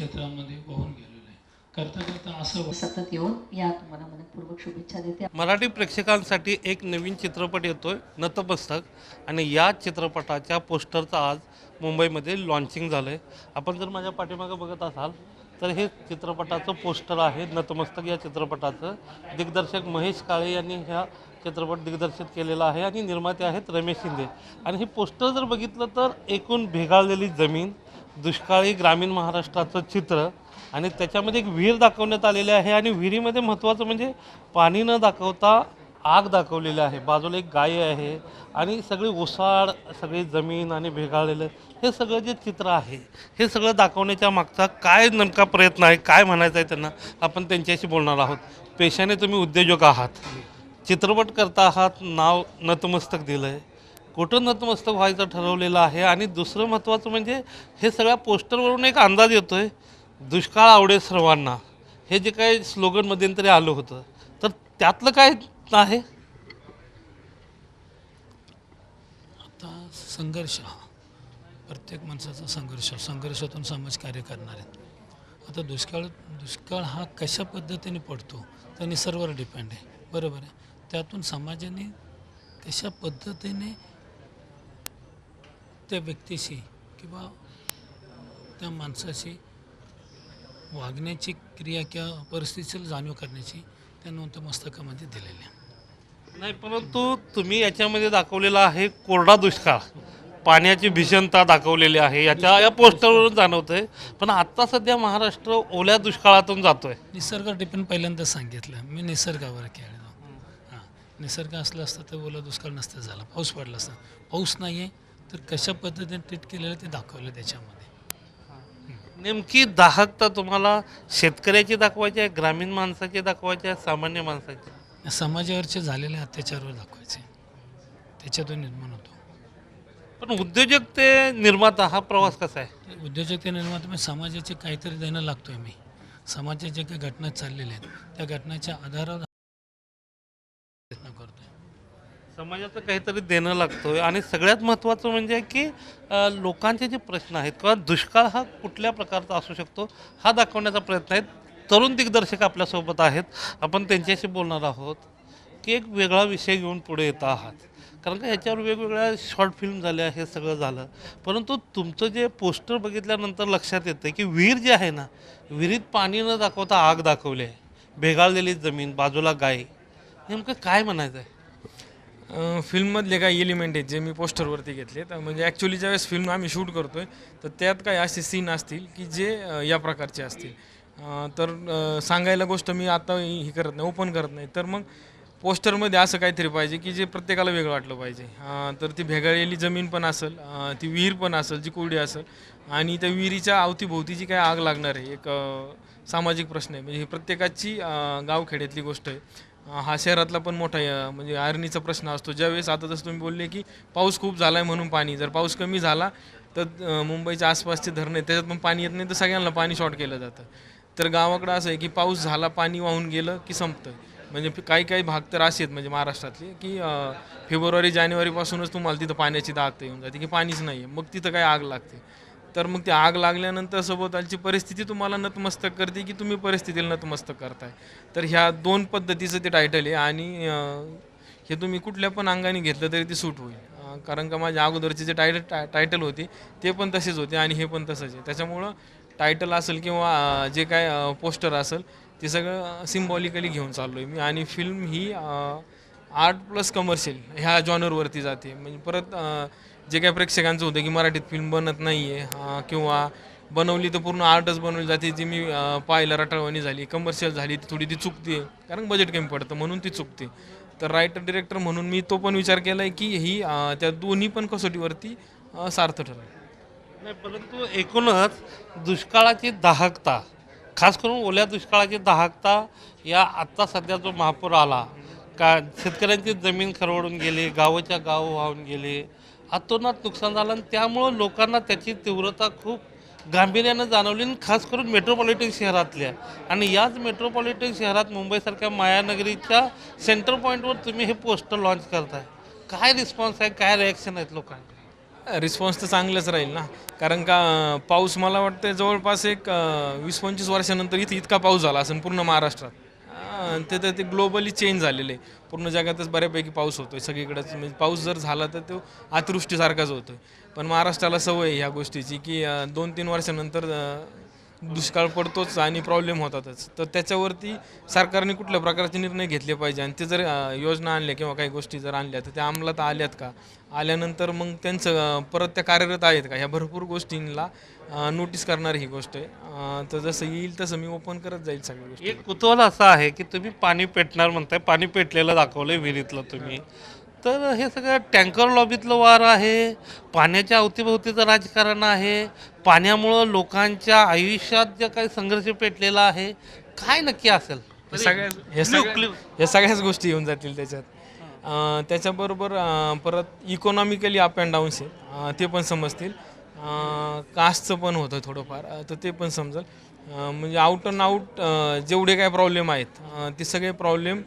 क्षेत्रामध्ये वाहून गेलेलं आहे. करता करता असं सतत येऊन या तुम्हाला मनपूर्वक शुभेच्छा देते. मराठी प्रेक्षकांसाठी एक नवीन चित्रपट येतोय नतमस्तक. आणि या चित्रपटाच्या पोस्टरचं आज मुंबईमध्ये लॉन्चिंग झालं आहे आपण जर माझ्या पाठीमागं बघत असाल तर हे चित्रपटाचं पोस्टर आहे नतमस्तक या चित्रपटाचं. दिग्दर्शक महेश काळे यांनी ह्या चित्रपट दिग्दर्शित केलेला आहे आणि निर्माते आहेत रमेश शिंदे. आणि हे पोस्टर जर बघितलं तर एकूण भेगाळलेली जमीन दुष्काळी ग्रामीण महाराष्ट्राचं चित्र आणि त्याच्यामध्ये एक विहीर दाखवण्यात आलेली आहे आणि विहिरीमध्ये महत्त्वाचं म्हणजे पाणी न दाखवता आग दाखवलेली आहे. बाजूला एक गाय आहे आणि सगळी ओसाड सगळी जमीन आणि भेगाळलेलं हे सगळं जे चित्र आहे हे सगळं दाखवण्याच्या मागचा काय नेमका प्रयत्न आहे काय म्हणायचं आहे त्यांना आपण त्यांच्याशी बोलणार आहोत. पेशाने तुम्ही उद्योजक आहात. चित्रपट करता आहात नाव नतमस्तक दिलं आहे कुठं नतमस्तक व्हायचं ठरवलेलं आहे? आणि दुसरं महत्त्वाचं म्हणजे हे सगळ्या पोस्टरवरून एक अंदाज येतो आहे दुष्काळ आवडेल सर्वांना. हे जे काही स्लोगन मध्यंतरी आलं होतं. तर त्यातलं काय आहे? आता संघर्ष. हा प्रत्येक माणसाचा संघर्ष. संघर्षातून समाजकार्य करणार आहेत आता दुष्काळ दुष्काळ हा कशा पद्धतीने पडतो? तर निसर्गावर डिपेंड आहे. बरोबर आहे. त्यातून समाजाने कशा पद्धतीने त्या व्यक्तीशी किंवा त्या माणसाशी वागण्याची क्रिया किंवा परिस्थितीची जाणीव करण्याची त्या नोंदमस्तकामध्ये दिलेली आहे नाही परंतु तुम्ही याच्यामध्ये दाखवलेला आहे कोरडा दुष्काळ. पाण्याची भीषणता दाखवलेली आहे. याच्या या पोस्टरवरून जाणवतंय. पण आत्ता सध्या महाराष्ट्र ओल्या दुष्काळातून जातोय. निसर्ग डिपेंड पहिल्यांदा सांगितलं. मी निसर्गावर खेळलो. हां. निसर्ग असला असता तर ओला दुष्काळ नसता झाला. पाऊस पडला असता. पाऊस नाही आहे तर कशा पद्धतीने ट्रीट केलेलं ते दाखवलं त्याच्यामध्ये. नेमकी दाहकता तुम्हाला शेतकऱ्याची दाखवायची आहे ग्रामीण माणसाची दाखवायची आहे सामान्य माणसाची? समाजावरचे झालेले अत्याचारवर दाखवायचे. त्याच्यातून निर्माण होतो. पण उद्योजक ते निर्माता हा प्रवास कसा आहे? ते उद्योजकते निर्माण म्हणजे समाजाचे काहीतरी देणं लागतोय मी. समाजाच्या ज्या काही घटना चाललेल्या आहेत त्या घटनाच्या आधारावर समाजाचं काहीतरी देणं लागतोय. आणि सगळ्यात महत्त्वाचं म्हणजे की लोकांचे जे प्रश्न आहेत किंवा दुष्काळ हा कुठल्या प्रकारचा असू शकतो हा दाखवण्याचा प्रयत्न आहे तरुण दिग्दर्शक आपल्यासोबत आहेत. आपण त्यांच्याशी बोलणार आहोत की एक वेगळा विषय घेऊन पुढे येत आहात. कारण का ह्याच्यावर वेगवेगळ्या शॉर्ट फिल्म झाल्या हे सगळं झालं. परंतु तुमचं जे पोस्टर बघितल्यानंतर लक्षात येतं की विहीर जे आहे ना विहिरीत पाणी न दाखवता आग दाखवली आहे. भेगाळलेली जमीन बाजूला गाय. नेमकं काय म्हणायचं आहे फिल्ममधले काही एलिमेंट आहेत जे मी पोस्टरवरती घेतले. तर म्हणजे ॲक्च्युली ज्यावेळेस फिल्म आम्ही शूट करतोय तर त्यात काही असे सीन असतील की जे या प्रकारचे असतील. तर सांगायला गोष्ट मी आता हे करत नाही ओपन करत नाही. तर मग पोस्टरमध्ये असं काहीतरी पाहिजे की जे प्रत्येकाला वेगळं वाटलं पाहिजे. तर ती भेगाळलेली जमीन पण असेल ती विहीर पण असेल जी कोरडी असेल आणि त्या विहिरीच्या अवतीभोवती जी काय आग लागणार आहे एक सामाजिक प्रश्न आहे. म्हणजे ही प्रत्येकाची गावखेड्यातली गोष्ट आहे. हा शहरातला पण मोठा अ, म्हणजे आरणीचा प्रश्न असतो. ज्यावेळेस आता जसं तुम्ही बोलले की पाऊस खूप झाला आहे म्हणून पाणी जर पाऊस कमी झाला तर अ, मुंबईच्या आसपासचे धरणं आहेत त्याच्यात पण पाणी येत नाही तर सगळ्यांना पाणी शॉर्ट केलं जातं. तर गावाकडं असं आहे की पाऊस झाला पाणी वाहून गेलं की संपतं. म्हणजे काही काही भाग तर असे आहेत म्हणजे महाराष्ट्रातले की अ, फेब्रुवारी जानेवारीपासूनच तुम्हाला तिथं पाण्याची दागता येऊन जाते की पाणीच नाही आहे मग तिथं काय आग लागते. तर मग ती आग लागल्यानंतर सभोवतालची परिस्थिती तुम्हाला नतमस्तक करते की तुम्ही परिस्थितीला नतमस्तक करताय? तर ह्या दोन पद्धतीचं ते टायटल आहे आणि हे तुम्ही कुठल्या पण अंगाने घेतलं तरी ते सूट होईल. कारण का माझ्या अगोदरचे जे टायटल टायटल होते ते पण तसेच होते आणि हे पण तसंच आहे. त्याच्यामुळं टायटल असेल किंवा जे काय पोस्टर असेल ते सगळं सिम्बॉलिकली घेऊन चाललो आहे मी. आणि फिल्म ही आर्ट प्लस कमर्शियल ह्या जॉनरवरती जाते. म्हणजे परत जे काय प्रेक्षकांचं होतं की मराठीत फिल्म बनत नाही आहे किंवा बनवली तर पूर्ण आर्टच बनवली जाते जी मी पाहायला रटाळवाणी झाली कमर्शियल झाली ती थोडी ती चुकते कारण बजेट कमी पडतं म्हणून ती चुकते. तर रायटर डिरेक्टर म्हणून मी तो पण विचार केला आहे की ही त्या दोन्ही पण कसोटीवरती सार्थ ठरेल. नाही परंतु एकूणच दुष्काळाची दाहकता खास करून ओल्या दुष्काळाची दाहकता या आत्ता सध्या जो महापूर आला का शेतकऱ्यांची जमीन खरवडून गेली गावाच्या गाव वाहून गेले अतोनात नुकसान झालं आणि त्यामुळं लोकांना त्याची तीव्रता खूप गांभीर्यानं जाणवली आणि खास करून मेट्रोपॉलिटन शहरातल्या. आणि याच मेट्रोपॉलिटन शहरात मुंबईसारख्या मायानगरीच्या सेंटर पॉईंटवर तुम्ही हे पोस्टर लॉन्च करताय. काय रिस्पॉन्स आहे? काय रिॲक्शन आहेत लोकांना रिस्पॉन्स तर चांगलंच राहील ना. कारण का पाऊस मला वाटतं जवळपास एक वीस पंचवीस वर्षानंतर इथे इतका पाऊस झाला असेल पूर्ण महाराष्ट्रात. ते तर ते ग्लोबली चेंज झालेलं आहे. पूर्ण जगातच बऱ्यापैकी पाऊस होतो आहे सगळीकडंच म्हणजे पाऊस जर झाला तर तो अतिवृष्टीसारखाच होतो आहे पण महाराष्ट्राला सवय आहे ह्या गोष्टीची की अं, दोन तीन वर्षानंतर अं, दुष्काळ पडतोच आणि प्रॉब्लेम होतातच. तर त्याच्यावरती सरकारने कुठल्या प्रकारचे निर्णय घेतले पाहिजे? आणि ते जर योजना आणल्या किंवा काही गोष्टी जर आणल्या तर त्या अंमलात आल्यात का? आल्यानंतर मग त्यांचं परत त्या कार्यरत आहेत का? ह्या भरपूर गोष्टींना नोटीस करणारी ही गोष्ट आहे. तर जसं येईल तसं मी ओपन करत जाईल सगळ्या गोष्टी. एक कुतूहल असं आहे की तुम्ही पाणी पेटणार म्हणताय. पाणी पेटलेलं दाखवलंय विहिरीतलं तुम्ही. तर हे सगळं टँकर लॉबीतलं वार आहे पाण्याच्या अवतीभोवतीचं राजकारण आहे पाण्यामुळं लोकांच्या आयुष्यात जे काही संघर्ष पेटलेला आहे काय नक्की असेल? हे सगळ्या हे सगळ्या हे सगळ्याच गोष्टी येऊन जातील त्याच्यात. अं, त्याच्याबरोबर अं, परत इकॉनॉमिकली अप अँड डाऊन्स आहे अं, ते पण समजतील. कास्टचं पण होतं थोडंफार. अं, तर ते पण समजेल. अं, म्हणजे आउट अँड आऊट जेवढे काय प्रॉब्लेम आहेत अं, ते सगळे प्रॉब्लेम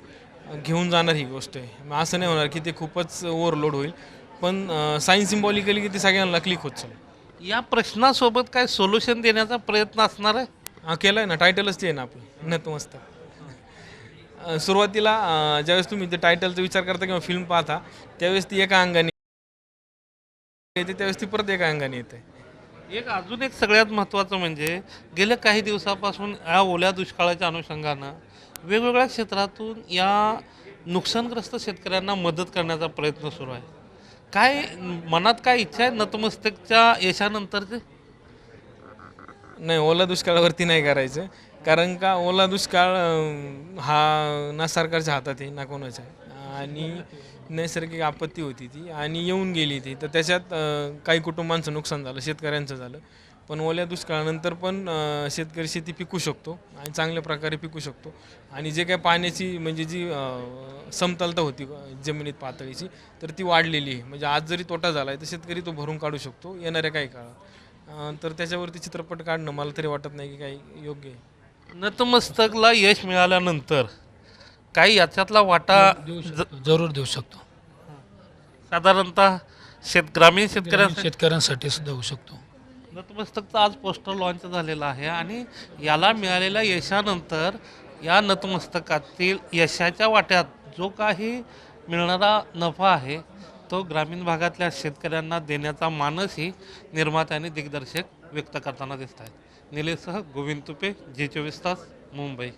घेऊन जाणार ही गोष्ट आहे. मग असं नाही होणार की ते खूपच ओव्हरलोड होईल. पण सायन्स सिम्बॉलिकली की ते सगळ्यांना क्लिक होत चालेल. या प्रश्नासोबत काय सोल्युशन देण्याचा प्रयत्न असणार आहे? हा केलं आहे ना टायटलच ते आहे ना आपलं. नतमस्तक अं, सुरुवातीला ज्यावेळेस तुम्ही ते टायटलचा विचार करता किंवा फिल्म पाहता त्यावेळेस ती एका अंगाने येते त्यावेळेस ती परत एका अंगाने येते. एक अजून एक सगळ्यात महत्त्वाचं म्हणजे गेल्या काही दिवसापासून या ओल्या दुष्काळाच्या अनुषंगानं वेगवेगळ्या क्षेत्रातून या नुकसानग्रस्त शेतकऱ्यांना मदत करण्याचा प्रयत्न सुरू आहे. काय मनात काय इच्छा आहे नतमस्तकच्या यशानंतरचे? नाही ओला दुष्काळावरती नाही करायचं. कारण का ओला दुष्काळ अं, हा ना सरकारच्या हातात आहे ना कोणाच्या. आहे आणि नैसर्गिक आपत्ती होती ती. आणि येऊन गेली ती. तर त्याच्यात अं, काही कुटुंबांचं नुकसान झालं शेतकऱ्यांचं झालं. पण ओल्या दुष्काळानंतर पण अं, शेतकरी शेती पिकू शकतो आणि चांगल्या प्रकारे पिकू शकतो. आणि जे काय पाण्याची म्हणजे जी अं, समतलता होती अं, जमिनीत पातळीची तर ती वाढलेली आहे. म्हणजे आज जरी तोटा झाला आहे तर शेतकरी तो भरून काढू शकतो येणाऱ्या काही काळात. अं, तर त्याच्यावरती चित्रपट काढणं मला तरी वाटत नाही की काही योग्य आहे. नतमस्तकला यश मिळाल्यानंतर काही याच्यातला वाटा देऊ शकतो जरूर देऊ शकतो. साधारणतः शेत ग्रामीण शेतकऱ्या शेतकऱ्यांसाठी सुद्धा होऊ शकतो. नतमस्तकचं आज पोस्टर लॉन्च झालेलं आहे आणि याला मिळालेल्या यशानंतर या नतमस्तकातील यशाच्या वाट्यात जो काही मिळणारा नफा आहे तो ग्रामीण भागातल्या शेतकऱ्यांना देण्याचा मानसही निर्माते आणि दिग्दर्शक व्यक्त करताना दिसत आहेत निलेसह गोविंद तुपे जे चोवीस तास मुंबई.